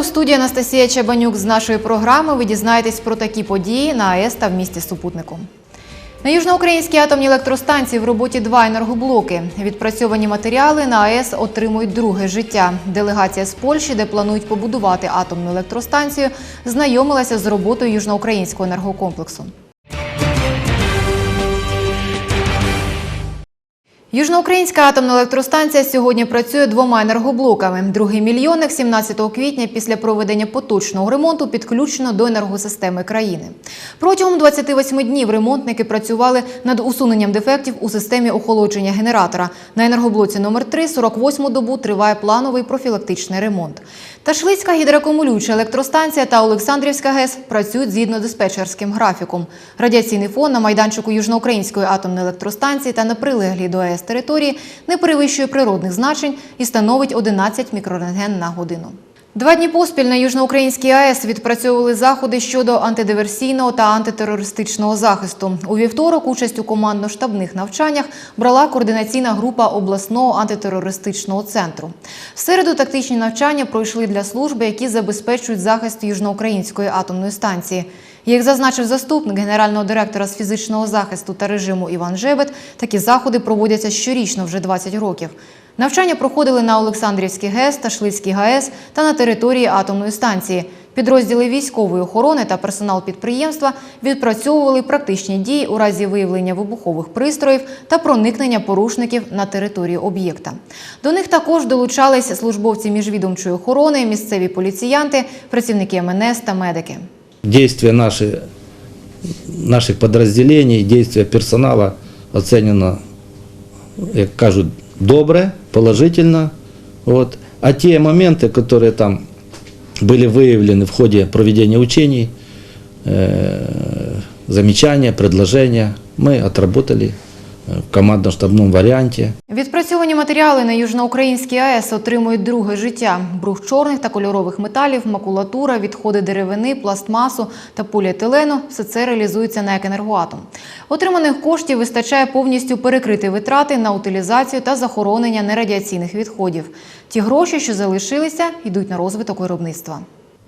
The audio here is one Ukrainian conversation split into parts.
У студії Анастасія Чабанюк. З нашої програми ви дізнаєтесь про такі події на АЕС та в місті Супутнику. На южноукраїнській атомній електростанції в роботі два енергоблоки. Відпрацьовані матеріали на АЕС отримують друге життя. Делегація з Польщі, де планують побудувати атомну електростанцію, знайомилася з роботою южноукраїнського енергокомплексу. Южноукраїнська атомна електростанція сьогодні працює двома енергоблоками. Другий мільйонник 17 квітня після проведення поточного ремонту підключено до енергосистеми країни. Протягом 28 днів ремонтники працювали над усуненням дефектів у системі охолодження генератора. На енергоблоці номер 3 48 добу триває плановий профілактичний ремонт. Ташлицька гідрокумулююча електростанція та Олександрівська ГЕС працюють згідно диспетчерським графіком. Радіаційний фон на майданчику Южноукраїнської атомної електростанції та на прилеглій до АЕС території не перевищує природних значень і становить 11 мікрорентген на годину. Два дні поспіль на Южноукраїнській АЕС відпрацьовували заходи щодо антидиверсійного та антитерористичного захисту. У вівторок участь у командно-штабних навчаннях брала координаційна група обласного антитерористичного центру. В середу тактичні навчання пройшли для служби, які забезпечують захист Южноукраїнської атомної станції. Як зазначив заступник генерального директора з фізичного захисту та режиму Іван Жебет, такі заходи проводяться щорічно вже 20 років. Навчання проходили на Олександрівській ГЕС та Шлицькій ГАЕС та на території атомної станції. Підрозділи військової охорони та персонал підприємства відпрацьовували практичні дії у разі виявлення вибухових пристроїв та проникнення порушників на територію об'єкта. До них також долучались службовці міжвідомчої охорони, місцеві поліціянти, працівники МНС та медики. действия наши, наших подразделений, действия персонала оценено, як кажуть, добре, положительно. Вот. А те моменты, которые там были выявлены в ходе проведения учений, э, замечания, предложения, мы отработали э, в командно-штабном варианте. Відпрацьовані матеріали на Южноукраїнській АЕС отримують друге життя. Брух чорних та кольорових металів, макулатура, відходи деревини, пластмасу та поліетилену – все це реалізується на «Екенергоатом». Отриманих коштів вистачає повністю перекрити витрати на утилізацію та захоронення нерадіаційних відходів. Ті гроші, що залишилися, йдуть на розвиток виробництва.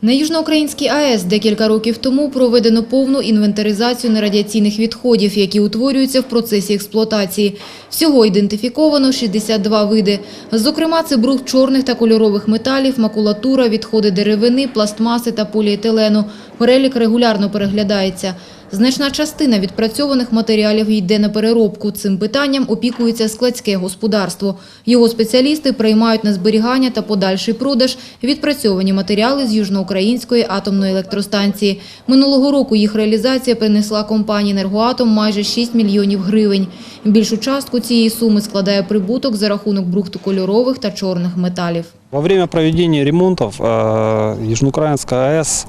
На Южноукраїнській АЕС декілька років тому проведено повну інвентаризацію нерадіаційних відходів, які утворюються в процесі експлуатації. Всього ідентифіковано 62 види. Зокрема, це брух чорних та кольорових металів, макулатура, відходи деревини, пластмаси та поліетилену. Перелік регулярно переглядається. Значна частина відпрацьованих матеріалів йде на переробку. Цим питанням опікується складське господарство. Його спеціалісти приймають на зберігання та подальший продаж відпрацьовані матеріали з Южноукраїнської атомної електростанції. Минулого року їх реалізація принесла компанії «Енергоатом» майже 6 мільйонів гривень. Більшу частку цієї суми складає прибуток за рахунок брухту кольорових та чорних металів. Во время проведения ремонтов э, Южноукраинская АЭС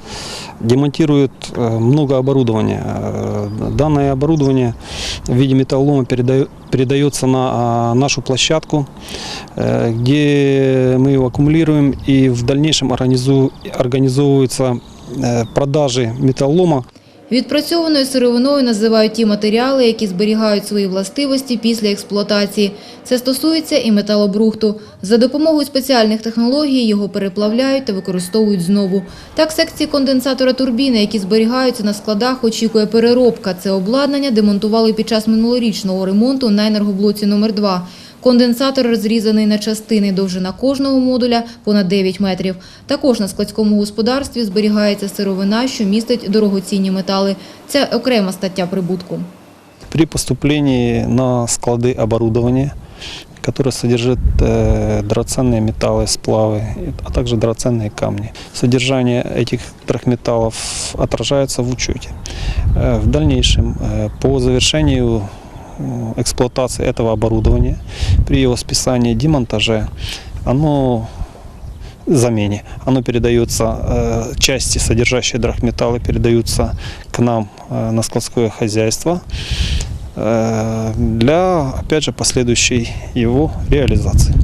демонтирует э, много оборудования. Э, Данное оборудование в виде металлолома передаю- передается на а, нашу площадку, э, где мы его аккумулируем и в дальнейшем организу- организовываются э, продажи металлолома Відпрацьованою сировиною називають ті матеріали, які зберігають свої властивості після експлуатації. Це стосується і металобрухту. За допомогою спеціальних технологій його переплавляють та використовують знову. Так, секції конденсатора турбіни, які зберігаються на складах, очікує переробка. Це обладнання демонтували під час минулорічного ремонту на енергоблоці номер 2 Конденсатор розрізаний на частини, довжина кожного модуля понад 9 метрів. Також на складському господарстві зберігається сировина, що містить дорогоцінні метали. Це окрема стаття прибутку. при поступлении на склады оборудования, которое содержит э, драгоценные металлы, сплавы, а также драгоценные камни. Содержание этих трех металлов отражается в учете. Э, В дальнейшем, э, по завершению э, эксплуатации этого оборудования, при его списании, демонтаже, оно замене. Оно передается, э, части, содержащие драгметаллы, передаются к нам э, на складское хозяйство э, для, опять же, последующей его реализации.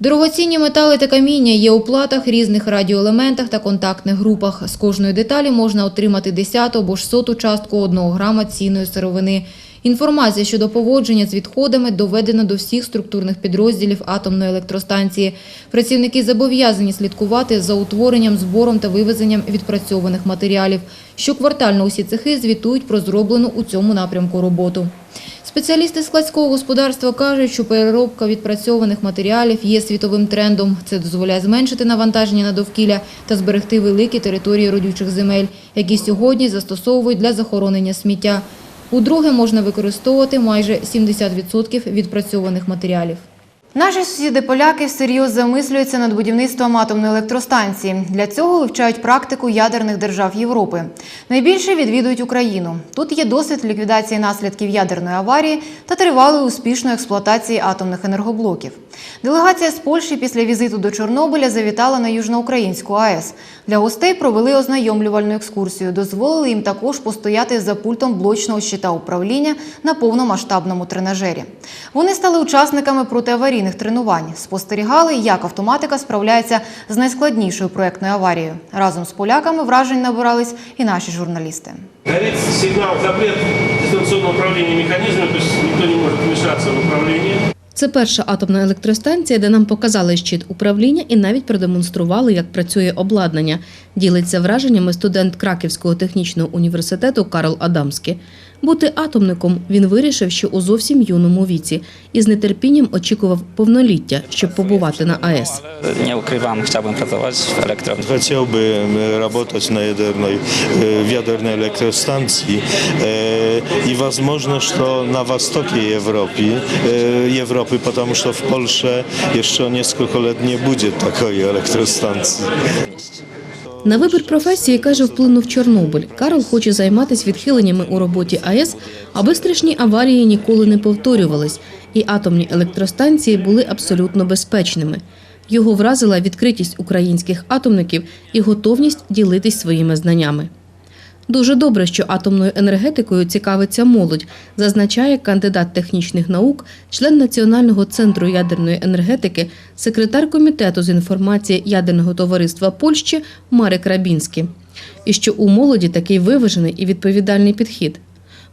Дорогоцінні метали та каміння є у платах, різних радіоелементах та контактних групах. З кожної деталі можна отримати десяту або ж соту частку одного грама цінної сировини. Інформація щодо поводження з відходами доведена до всіх структурних підрозділів атомної електростанції. Працівники зобов'язані слідкувати за утворенням, збором та вивезенням відпрацьованих матеріалів. Щоквартально усі цехи звітують про зроблену у цьому напрямку роботу. Спеціалісти складського господарства кажуть, що переробка відпрацьованих матеріалів є світовим трендом. Це дозволяє зменшити навантаження на довкілля та зберегти великі території родючих земель, які сьогодні застосовують для захоронення сміття. Удруге можна використовувати майже 70% відпрацьованих матеріалів. Наші сусіди-поляки всерйоз замислюються над будівництвом атомної електростанції. Для цього вивчають практику ядерних держав Європи. Найбільше відвідують Україну. Тут є досвід ліквідації наслідків ядерної аварії та тривалої успішної експлуатації атомних енергоблоків. Делегація з Польщі після візиту до Чорнобиля завітала на Южноукраїнську АЕС. Для гостей провели ознайомлювальну екскурсію. Дозволили їм також постояти за пультом блочного щита управління на повномасштабному тренажері. Вони стали учасниками протиаварійних тренувань, спостерігали, як автоматика справляється з найскладнішою проектною аварією. Разом з поляками вражень набирались і наші журналісти. Горит сигнал запрет дистанционного управления механизмом, то никто не может вмешаться в управление. Це перша атомна електростанція, де нам показали щит управління і навіть продемонстрували, як працює обладнання. Ділиться враженнями студент Краківського технічного університету Карл Адамський. Бути атомником він вирішив, що у зовсім юному віці, і з нетерпінням очікував повноліття, щоб побувати на АЕС. Nie ukrywam, chciałbym pracować w elektro. Chciałbym e, работать на ядерной, э, в ядерной электростанции э, и возможно, что на востоке Европы, э, Европы, потому что в Польше еще несколько лет не будет такой электростанции. На вибір професії, каже, вплинув Чорнобиль. Карл хоче займатися відхиленнями у роботі АЕС, аби страшні аварії ніколи не повторювались, і атомні електростанції були абсолютно безпечними. Його вразила відкритість українських атомників і готовність ділитись своїми знаннями. Дуже добре, що атомною енергетикою цікавиться молодь, зазначає кандидат технічних наук, член Національного центру ядерної енергетики, секретар комітету з інформації ядерного товариства Польщі Марик Рабінський. І що у молоді такий виважений і відповідальний підхід.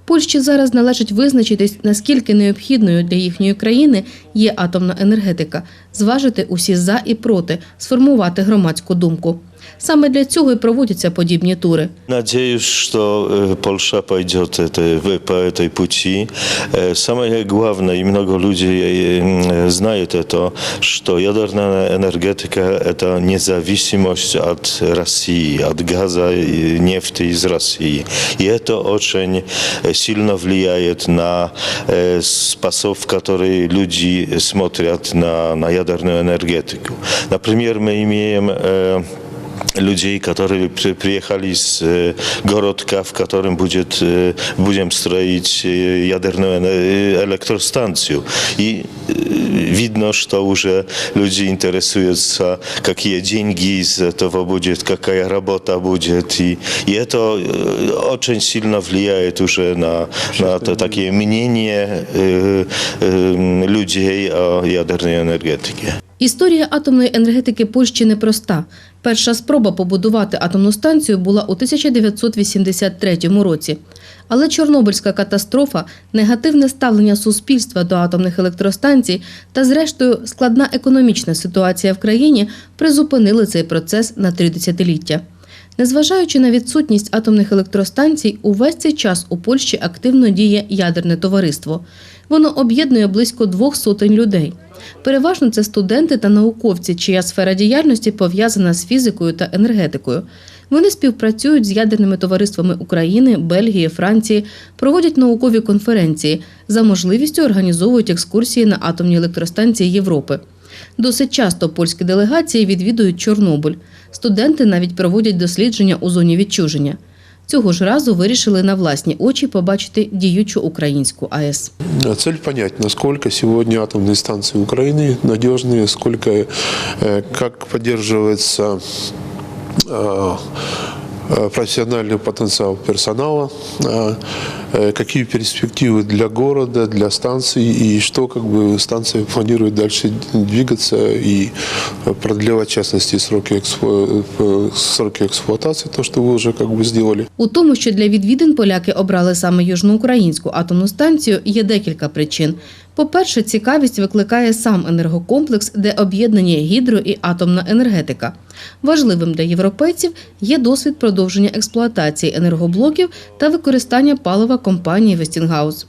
Польщі зараз належить визначитись, наскільки необхідною для їхньої країни є атомна енергетика, зважити усі за і проти, сформувати громадську думку. Саме для цього і проводяться подібні тури. Надеюсь, что э, Польша пойдет это- по этой пути. Э, Самое главное, и много людей э, знает это, что ядерная энергетика – это независимость от России, от газа и нефти из России. И это очень э, сильно влияет на э, способ, в который люди смотрят на, на ядерную энергетику. Например, мы имеем э, людей, которые при- приехали с э, городка, в котором будет, э, будем строить э, ядерную эне- электростанцию. И э, видно, что уже люди интересуются, какие деньги из этого будет, какая работа будет. И, и это э, очень сильно влияет уже на, на то- такие мнения э, э, людей о ядерной энергетике. Історія атомної енергетики Польщі непроста. Перша спроба побудувати атомну станцію була у 1983 році. Але Чорнобильська катастрофа, негативне ставлення суспільства до атомних електростанцій та, зрештою, складна економічна ситуація в країні призупинили цей процес на три десятиліття. Незважаючи на відсутність атомних електростанцій, увесь цей час у Польщі активно діє ядерне товариство. Воно об'єднує близько двох сотень людей. Переважно це студенти та науковці, чия сфера діяльності пов'язана з фізикою та енергетикою. Вони співпрацюють з ядерними товариствами України, Бельгії, Франції, проводять наукові конференції, за можливістю організовують екскурсії на атомні електростанції Європи. Досить часто польські делегації відвідують Чорнобиль. Студенти навіть проводять дослідження у зоні відчуження. Цього ж разу вирішили на власні очі побачити діючу українську АЕС. Цель понять, насколько сегодня атомные станции Украины надежные, сколько, э, как поддерживается э, э, профессиональный потенциал персонала, э, э, какие перспективы для города, для станции и что как бы станция планирует дальше двигаться и э, продлевать, в частности, сроки, экспло- э, сроки эксплуатации, то, что вы уже как бы сделали. У тому, що для відвідин поляки обрали саме южноукраїнську атомну станцію, є декілька причин. По-перше, цікавість викликає сам енергокомплекс, де об'єднані гідро і атомна енергетика. Важливим для європейців є досвід продовження експлуатації енергоблоків та використання палива компанії Вестінгаус.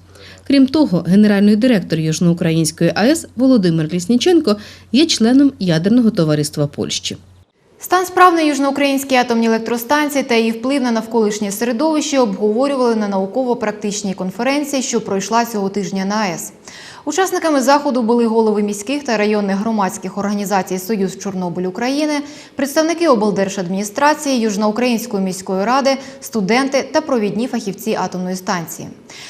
Крім того, генеральний директор Южноукраїнської АЕС Володимир Лісніченко є членом ядерного товариства Польщі. Стан справ на южноукраїнській атомній електростанції та її вплив на навколишнє середовище обговорювали на науково-практичній конференції, що пройшла цього тижня на АЕС. Учасниками заходу були голови міських та районних громадських організацій Союз Чорнобиль України, представники облдержадміністрації, Южноукраїнської міської ради, студенти та провідні фахівці атомної станції.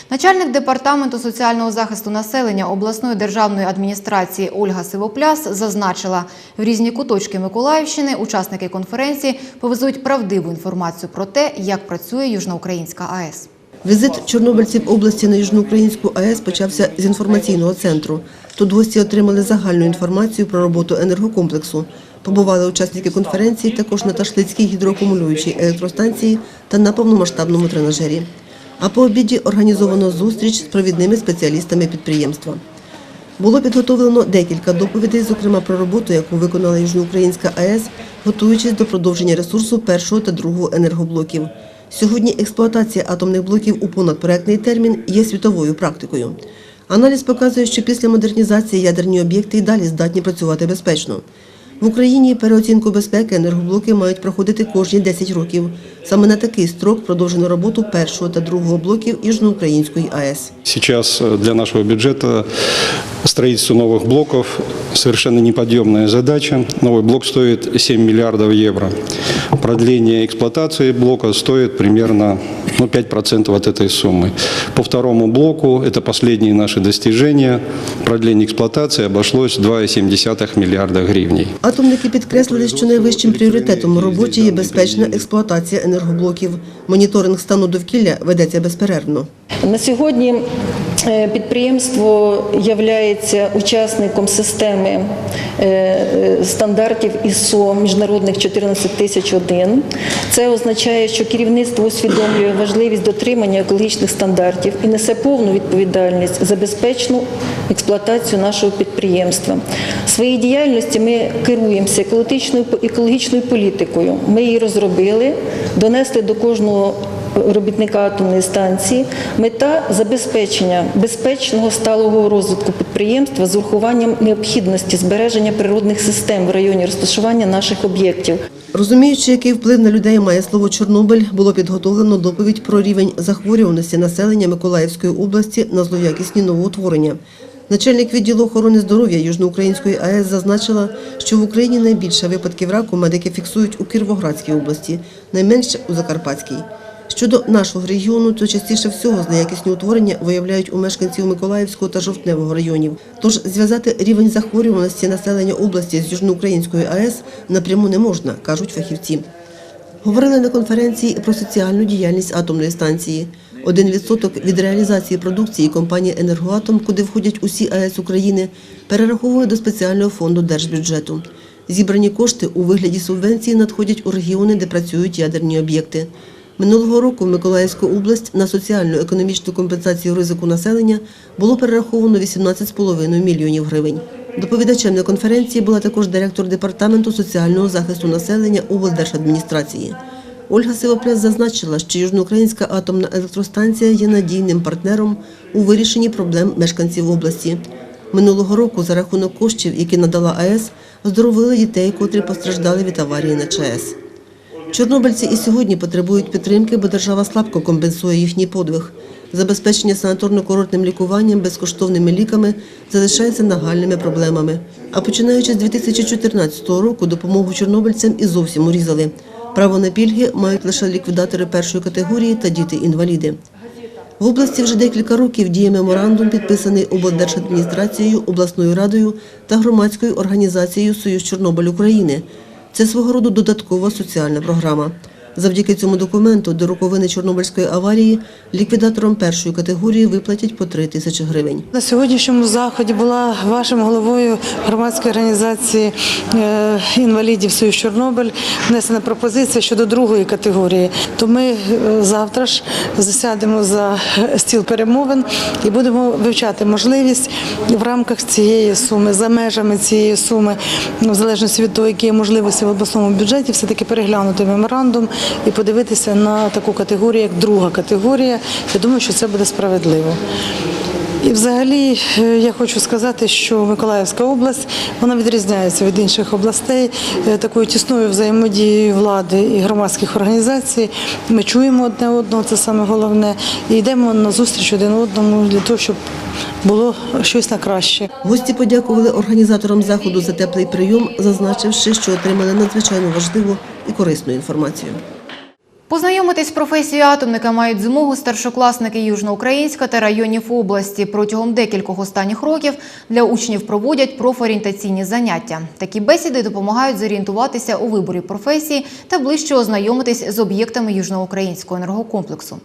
Начальник департаменту соціального захисту населення обласної державної адміністрації Ольга Сивопляс зазначила, в різні куточки Миколаївщини учасники конференції повезуть правдиву інформацію про те, як працює Южноукраїнська АЕС. Візит чорнобильців області на Южноукраїнську АЕС почався з інформаційного центру. Тут гості отримали загальну інформацію про роботу енергокомплексу. Побували учасники конференції також на Ташлицькій гідроакумулюючій електростанції та на повномасштабному тренажері. А по обіді організовано зустріч з провідними спеціалістами підприємства. Було підготовлено декілька доповідей, зокрема про роботу, яку виконала Южноукраїнська АЕС, готуючись до продовження ресурсу першого та другого енергоблоків. Сьогодні експлуатація атомних блоків у понадпроектний термін є світовою практикою. Аналіз показує, що після модернізації ядерні об'єкти й далі здатні працювати безпечно. В Україні переоцінку безпеки енергоблоки мають проходити кожні 10 років. Саме на такий строк продовжено роботу першого та другого блоків Южноукраїнської АЕС. Сейчас э, для нашего бюджета строительство новых блоков совершенно неподъемная задача. Новый блок стоит 7 миллиардов евро. Продление эксплуатации блока стоит примерно ну, 5% от этой суммы. По второму блоку, это последние наши достижения, продление эксплуатации обошлось 2,7 миллиарда гривней. Атомники підкреслили, що найвищим пріоритетом у роботі є безпечна експлуатація енергоблоків. Моніторинг стану довкілля ведеться безперервно. На сьогодні е, підприємство є учасником системи е, е, стандартів ІСО міжнародних 14001. Це означає, що керівництво усвідомлює важливість дотримання екологічних стандартів і несе повну відповідальність за безпечну експлуатацію нашого підприємства. В своїй діяльності ми керуємося екологічною екологічною політикою. Ми її розробили, донесли до кожного робітника атомної станції мета забезпечення безпечного сталого розвитку підприємства з урахуванням необхідності збереження природних систем в районі розташування наших об'єктів. Розуміючи, який вплив на людей має слово Чорнобиль, було підготовлено доповідь про рівень захворюваності населення Миколаївської області на злоякісні новоутворення. Начальник відділу охорони здоров'я Южноукраїнської АЕС зазначила, що в Україні найбільше випадків раку медики фіксують у Кіровоградській області, найменше у Закарпатській. Щодо нашого регіону, то частіше всього злоякісні утворення виявляють у мешканців Миколаївського та Жовтневого районів. Тож зв'язати рівень захворюваності населення області з Южноукраїнською АЕС напряму не можна, кажуть фахівці. Говорили на конференції про соціальну діяльність атомної станції. Один відсоток від реалізації продукції компанії «Енергоатом», куди входять усі АЕС України, перераховує до спеціального фонду держбюджету. Зібрані кошти у вигляді субвенції надходять у регіони, де працюють ядерні об'єкти. Минулого року в Миколаївську область на соціальну економічну компенсацію ризику населення було перераховано 18,5 мільйонів гривень. Доповідачем на конференції була також директор департаменту соціального захисту населення облдержадміністрації. Ольга Сивопляс зазначила, що Южноукраїнська атомна електростанція є надійним партнером у вирішенні проблем мешканців області. Минулого року за рахунок коштів, які надала АЕС, оздоровили дітей, котрі постраждали від аварії на ЧАЕС. Чорнобильці і сьогодні потребують підтримки, бо держава слабко компенсує їхній подвиг. Забезпечення санаторно-курортним лікуванням, безкоштовними ліками залишається нагальними проблемами. А починаючи з 2014 року допомогу чорнобильцям і зовсім урізали. Право на пільги мають лише ліквідатори першої категорії та діти-інваліди. В області вже декілька років діє меморандум, підписаний облдержадміністрацією, обласною радою та громадською організацією Союз Чорнобиль України. Це свого роду додаткова соціальна програма. Завдяки цьому документу до роковини Чорнобильської аварії ліквідаторам першої категорії виплатять по 3 тисячі гривень. На сьогоднішньому заході була вашим головою громадської організації е, інвалідів Союз Чорнобиль внесена пропозиція щодо другої категорії. То ми е, завтра ж засядемо за стіл перемовин і будемо вивчати можливість в рамках цієї суми, за межами цієї суми, ну, в залежності від того, які є можливості в обласному бюджеті, все таки переглянути меморандум і подивитися на таку категорію, як друга категорія. Я думаю, що це буде справедливо. І взагалі е, я хочу сказати, що Миколаївська область вона відрізняється від інших областей е, такою тісною взаємодією влади і громадських організацій. Ми чуємо одне одного, це саме головне, і йдемо на зустріч один одному для того, щоб було щось на краще. Гості подякували організаторам заходу за теплий прийом, зазначивши, що отримали надзвичайно важливу і корисну інформацію. Познайомитись з професією атомника мають змогу старшокласники Южноукраїнська та районів області. Протягом декількох останніх років для учнів проводять профорієнтаційні заняття. Такі бесіди допомагають зорієнтуватися у виборі професії та ближче ознайомитись з об'єктами Южноукраїнського енергокомплексу.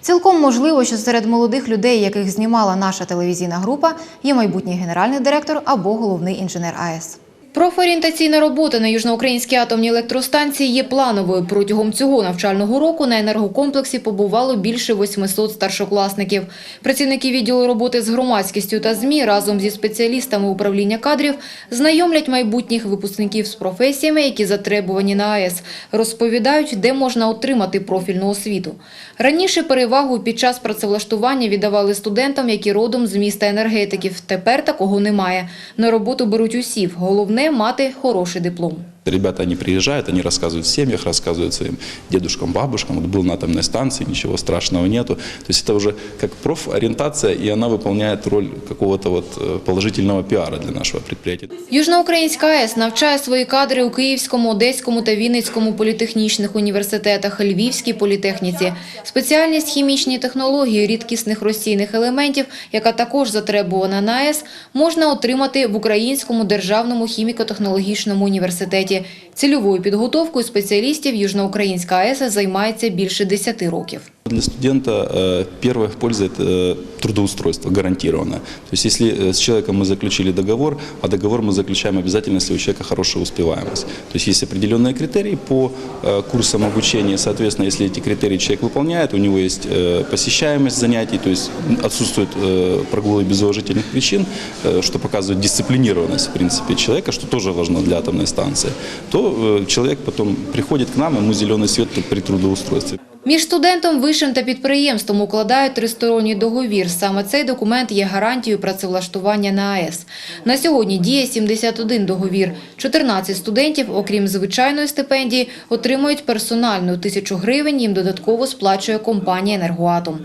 Цілком можливо, що серед молодих людей, яких знімала наша телевізійна група, є майбутній генеральний директор або головний інженер АЕС. Профорієнтаційна робота на Южноукраїнській атомній електростанції є плановою. Протягом цього навчального року на енергокомплексі побувало більше 800 старшокласників. Працівники відділу роботи з громадськістю та ЗМІ разом зі спеціалістами управління кадрів знайомлять майбутніх випускників з професіями, які затребувані на АЕС, розповідають, де можна отримати профільну освіту. Раніше перевагу під час працевлаштування віддавали студентам, які родом з міста енергетиків. Тепер такого немає. На роботу беруть усіх. Головне – мати хороший диплом. Ребята, они приезжают, они рассказывают в семьях, рассказывают своим дедушкам, бабушкам. Вот был на атомной станции, ничего страшного нету. То есть это уже как профориентация, и она выполняет роль какого-то вот э, положительного пиара для нашего предприятия. Южноукраїнська АЕС навчає свої кадри у Київському, Одеському та Вінницькому політехнічних університетах, Львівській політехніці. Спеціальність хімічні технології рідкісних розсійних елементів, яка також затребувана на АЕС, можна отримати в Українському державному хіміко-технологічному університеті. Цільовою підготовкою спеціалістів Южноукраїнська АЕС займається більше 10 років. Для студента э, первая польза – это э, трудоустройство, гарантированно. То есть если э, с человеком мы заключили договор, а договор мы заключаем обязательно, если у человека хорошая успеваемость. То есть есть определенные критерии по э, курсам обучения. Соответственно, если эти критерии человек выполняет, у него есть э, посещаемость занятий, то есть отсутствует э, прогулы без уважительных причин, э, что показывает дисциплинированность, в принципе, человека, что тоже важно для атомной станции, то э, человек потом приходит к нам, ему зеленый свет при трудоустройстве. Між студентом, вишем та підприємством укладають тристоронній договір. Саме цей документ є гарантією працевлаштування на АЕС. На сьогодні діє 71 договір. 14 студентів, окрім звичайної стипендії, отримують персональну тисячу гривень, їм додатково сплачує компанія «Енергоатом».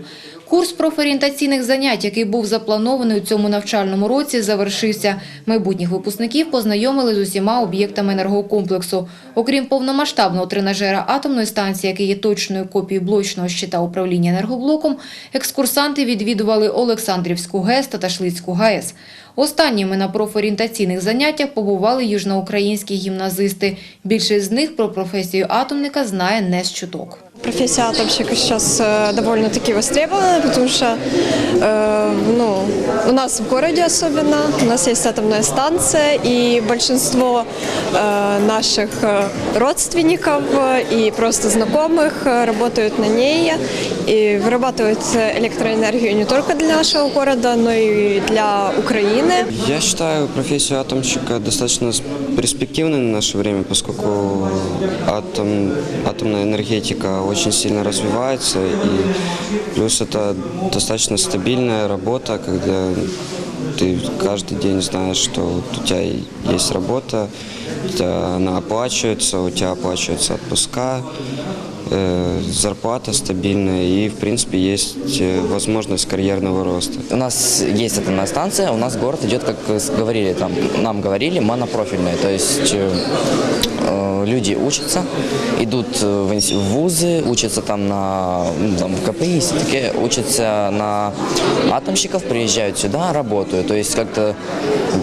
Курс профорієнтаційних занять, який був запланований у цьому навчальному році, завершився. Майбутніх випускників познайомили з усіма об'єктами енергокомплексу. Окрім повномасштабного тренажера атомної станції, який є точною копією блочного щита управління енергоблоком, екскурсанти відвідували Олександрівську ГЕС та Ташлицьку ГАЕС. Останніми на профорієнтаційних заняттях побували южноукраїнські гімназисти. Більшість з них про професію атомника знає не з чуток. Профессия атомщика сейчас э, довольно-таки востребована, потому что э, ну, у нас в городе особенно, у нас есть атомная станция, и большинство э, наших э, родственников э, и просто знакомых э, работают на ней и вырабатывают электроэнергию не только для нашего города, но и для Украины. Я считаю профессию атомщика достаточно перспективной на наше время, поскольку атом, атомная энергетика очень сильно развивается, и плюс это достаточно стабильная работа, когда ты каждый день знаешь, что вот у тебя есть работа, у тебя она оплачивается, у тебя оплачиваются отпуска, э, Зарплата стабильная и, в принципе, есть э, возможность карьерного роста. У нас есть атомная станция, у нас город идет, как говорили, там, нам говорили, монопрофильный. То есть э, э, люди учатся, идут в вузы, учатся там на ну, там, в КПИ, все-таки учатся на атомщиков, приезжают сюда, работают. То есть как-то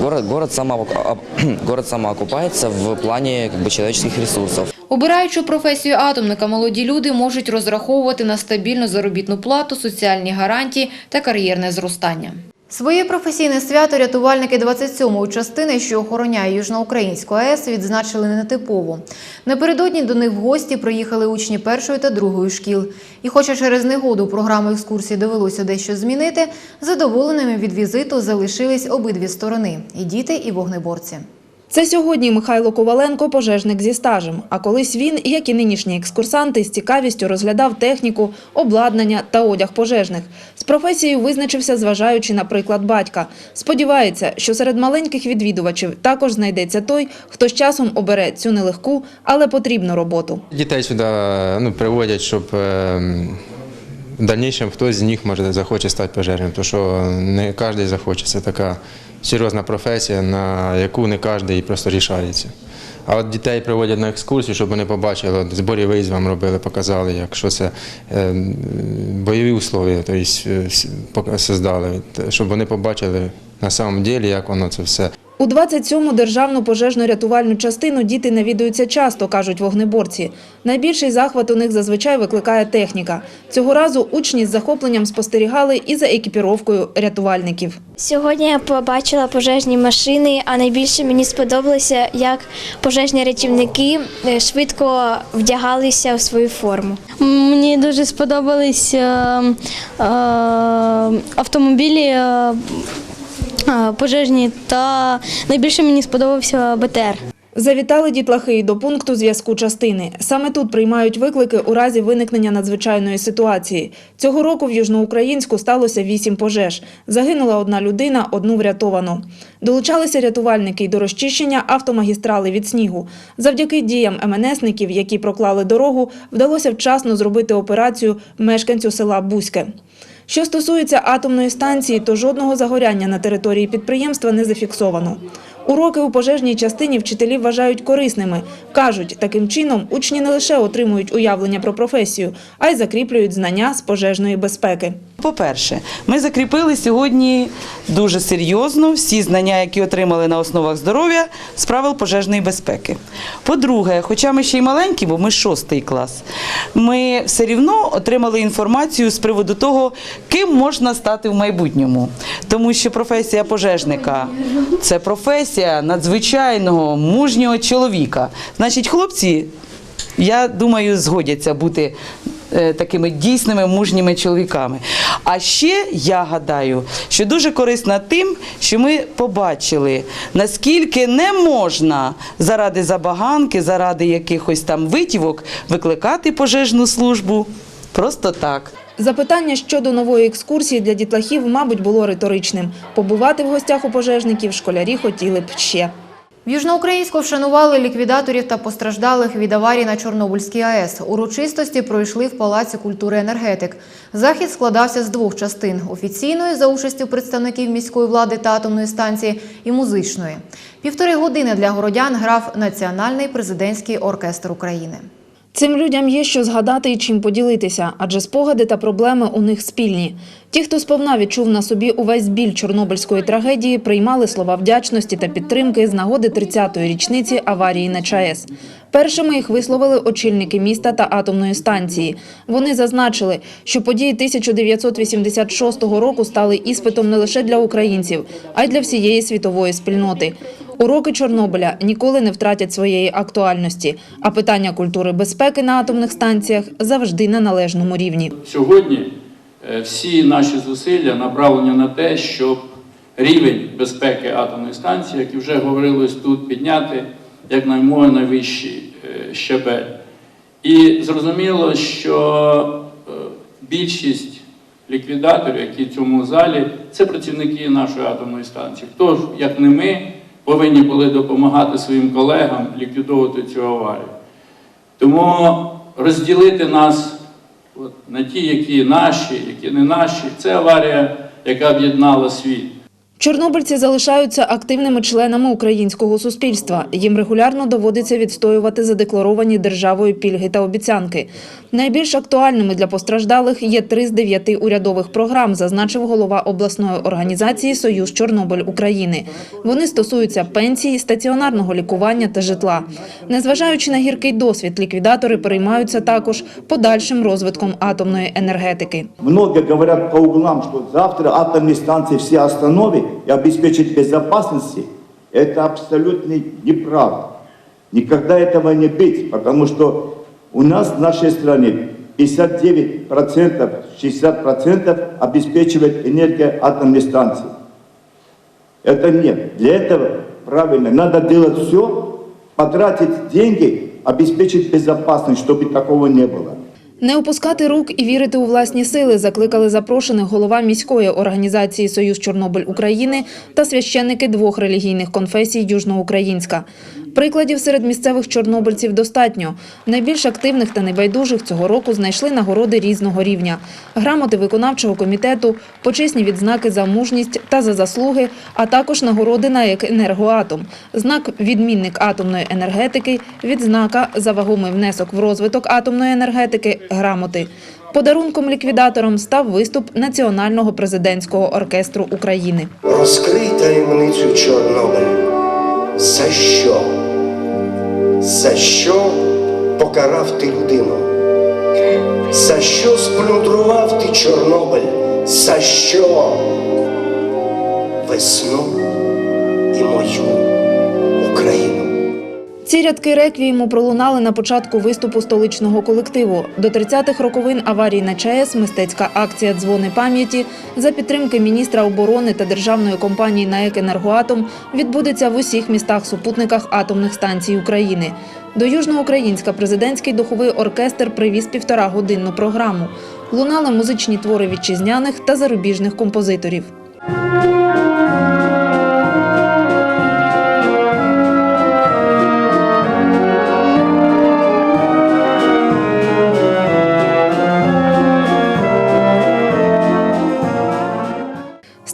город, город, само, город самоокупается в плане как бы, человеческих ресурсов. Обираючи професію атомника, молоді люди можуть розраховувати на стабільну заробітну плату, соціальні гарантії та кар'єрне зростання. Своє професійне свято рятувальники 27-ї частини, що охороняє Южноукраїнську АЕС, відзначили нетипово. Напередодні до них в гості приїхали учні першої та другої шкіл. І хоча через негоду програму екскурсії довелося дещо змінити, задоволеними від візиту залишились обидві сторони – і діти, і вогнеборці. Це сьогодні Михайло Коваленко, пожежник зі стажем. А колись він, як і нинішні екскурсанти, з цікавістю розглядав техніку, обладнання та одяг пожежних. З професією визначився, зважаючи на приклад батька. Сподівається, що серед маленьких відвідувачів також знайдеться той, хто з часом обере цю нелегку, але потрібну роботу. Дітей сюди ну, приводять, щоб е, в дальнішому хтось з них може захоче стати пожежним, тому що не кожен захоче. Це така серйозна професія, на яку не кожен просто рішається. А от дітей приводять на екскурсію, щоб вони побачили, зборі виїзд показали, показали, як що це е, бойові условия, тобто, создали, щоб вони побачили на самом ділі, як воно це все. У 27-му державну пожежно-рятувальну частину діти навідуються часто, кажуть вогнеборці. Найбільший захват у них зазвичай викликає техніка. Цього разу учні з захопленням спостерігали і за екіпіровкою рятувальників. Сьогодні я побачила пожежні машини, а найбільше мені сподобалося, як пожежні рятівники е, швидко вдягалися в свою форму. Мені дуже сподобались е, е, автомобілі пожежні та найбільше мені сподобався БТР. Завітали дітлахи до пункту зв'язку частини. Саме тут приймають виклики у разі виникнення надзвичайної ситуації. Цього року в Южноукраїнську сталося вісім пожеж. Загинула одна людина, одну врятовано. Долучалися рятувальники й до розчищення автомагістрали від снігу. Завдяки діям МНСників, які проклали дорогу, вдалося вчасно зробити операцію мешканцю села Бузьке. Що стосується атомної станції, то жодного загоряння на території підприємства не зафіксовано. Уроки у пожежній частині вчителі вважають корисними. Кажуть, таким чином учні не лише отримують уявлення про професію, а й закріплюють знання з пожежної безпеки. По-перше, ми закріпили сьогодні дуже серйозно всі знання, які отримали на основах здоров'я з правил пожежної безпеки. По-друге, хоча ми ще й маленькі, бо ми шостий клас, ми все рівно отримали інформацію з приводу того, ким можна стати в майбутньому. Тому що професія пожежника це професія надзвичайного мужнього чоловіка. Значить, хлопці я думаю, згодяться бути такими дійсними мужніми чоловіками. А ще я гадаю, що дуже корисно тим, що ми побачили, наскільки не можна заради забаганки, заради якихось там витівок викликати пожежну службу просто так. Запитання щодо нової екскурсії для дітлахів, мабуть, було риторичним. Побувати в гостях у пожежників школярі хотіли б ще. В Южноукраїнську вшанували ліквідаторів та постраждалих від аварії на Чорнобильській АЕС. Урочистості пройшли в Палаці культури енергетик. Захід складався з двох частин – офіційної за участю представників міської влади та атомної станції і музичної. Півтори години для городян грав Національний президентський оркестр України. Цим людям є що згадати і чим поділитися, адже спогади та проблеми у них спільні. Ті, хто сповна відчув на собі увесь біль Чорнобильської трагедії, приймали слова вдячності та підтримки з нагоди 30-ї річниці аварії на ЧАЕС. Першими їх висловили очільники міста та атомної станції. Вони зазначили, що події 1986 року стали іспитом не лише для українців, а й для всієї світової спільноти. Уроки Чорнобиля ніколи не втратять своєї актуальності, а питання культури безпеки на атомних станціях завжди на належному рівні. Сьогодні е, всі наші зусилля направлені на те, щоб рівень безпеки атомної станції, як вже говорилось тут, підняти як наймога найвищий е, щабель. І зрозуміло, що е, більшість ліквідаторів, які в цьому залі, це працівники нашої атомної станції. Хто ж, як не ми, повинні були допомагати своїм колегам ліквідовувати цю аварію. Тому розділити нас от, на ті, які наші, які не наші, це аварія, яка об'єднала світ. Чорнобильці залишаються активними членами українського суспільства. Їм регулярно доводиться відстоювати задекларовані державою пільги та обіцянки. Найбільш актуальними для постраждалих є три з дев'яти урядових програм, зазначив голова обласної організації Союз Чорнобиль України. Вони стосуються пенсії, стаціонарного лікування та житла. Незважаючи на гіркий досвід, ліквідатори переймаються також подальшим розвитком атомної енергетики. Много говорят по углам, что завтра атомные станции все остановят и обеспечат безопасности. Это абсолютно неправда. Никогда этого не быть, потому что у нас в нашей стране 59%, 60% обеспечивает энергия атомной станции. Это нет. Для этого правильно надо делать все, потратить деньги, обеспечить безопасность, чтобы такого не было. Не опускати рук і вірити у власні сили закликали запрошених голова міської організації Союз Чорнобиль України та священники двох релігійних конфесій Южноукраїнська. Прикладів серед місцевих чорнобильців достатньо. Найбільш активних та небайдужих цього року знайшли нагороди різного рівня: грамоти виконавчого комітету, почесні відзнаки за мужність та за заслуги, а також нагороди на енергоатом, знак відмінник атомної енергетики, відзнака за вагомий внесок в розвиток атомної енергетики, грамоти. Подарунком ліквідаторам став виступ Національного президентського оркестру України. Розкрий таємницю Чорнобилю. За що? За що покарав ти людину? За що сплюндрував ти Чорнобиль? За що? Весну і мою Україну. Ці рядки реквієму пролунали на початку виступу столичного колективу. До 30-х роковин аварії на ЧАЕС мистецька акція Дзвони пам'яті за підтримки міністра оборони та державної компанії НАЕК «Енергоатом» відбудеться в усіх містах-супутниках атомних станцій України. До Южноукраїнська президентський духовий оркестр привіз півтора годинну програму. Лунали музичні твори вітчизняних та зарубіжних композиторів.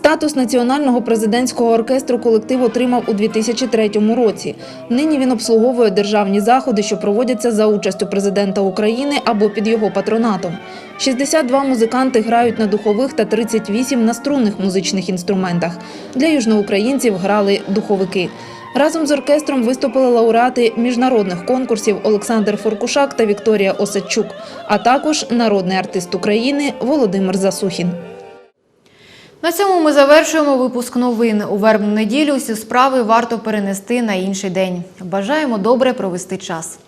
Статус національного президентського оркестру колектив отримав у 2003 році. Нині він обслуговує державні заходи, що проводяться за участю президента України або під його патронатом. 62 музиканти грають на духових та 38 на струнних музичних інструментах. Для южноукраїнців грали духовики. Разом з оркестром виступили лауреати міжнародних конкурсів Олександр Форкушак та Вікторія Осадчук, а також народний артист України Володимир Засухін. На цьому ми завершуємо випуск новин. У вербну неділю всі справи варто перенести на інший день. Бажаємо добре провести час.